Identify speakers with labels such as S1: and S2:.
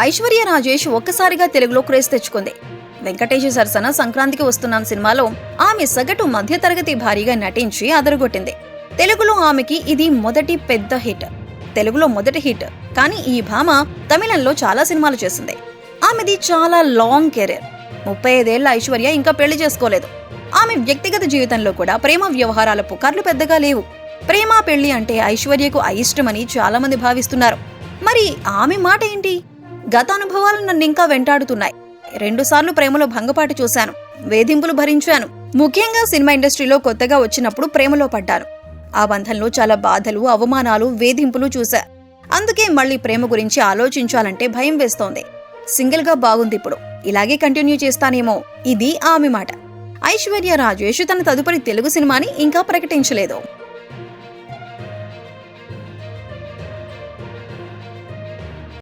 S1: ఐశ్వర్య రాజేష్ ఒక్కసారిగా తెలుగులో క్రేజ్ తెచ్చుకుంది. వెంకటేష్ సరసన సంక్రాంతికి వస్తున్నాను సినిమాలో ఆమె సగటు మధ్యతరగతి భారీగా నటించి అదరగొట్టింది. తెలుగులో ఆమెకి ఇది మొదటి పెద్ద హిట్. తెలుగులో మొదటి హిట్. కానీ ఈ భామ తమిళంలో చాలా సినిమాలు చేసింది. ఆమెది చాలా లాంగ్ కెరీర్. ముప్పై ఐదేళ్ళ ఐశ్వర్య ఇంకా పెళ్ళి చేసుకోలేదు. ఆమె వ్యక్తిగత జీవితంలో కూడా ప్రేమ వ్యవహారాల పుకార్లు పెద్దగా లేవు. ప్రేమ పెళ్ళి అంటే ఐశ్వర్యకు అయిష్టమని చాలా మంది భావిస్తున్నారు. మరి ఆమె మాట ఏంటి? గత అనుభవాలు నన్ను ఇంకా వెంటాడుతున్నాయి. రెండుసార్లు ప్రేమలో భంగపాటు చూశాను. వేధింపులు భరించాను. ముఖ్యంగా సినిమా ఇండస్ట్రీలో కొత్తగా వచ్చినప్పుడు ప్రేమలో పడ్డాను. ఆ బంధంలో చాలా బాధలు అవమానాలు వేధింపులు చూశా. అందుకే మళ్ళీ ప్రేమ గురించి ఆలోచించాలంటే భయం వేస్తోంది. సింగిల్గా బాగుంది ఇప్పుడు. ఇలాగే కంటిన్యూ చేస్తానేమో. ఇది ఆమె మాట. ఐశ్వర్య రాజేష్ తన తదుపరి తెలుగు సినిమాని ఇంకా ప్రకటించలేదు.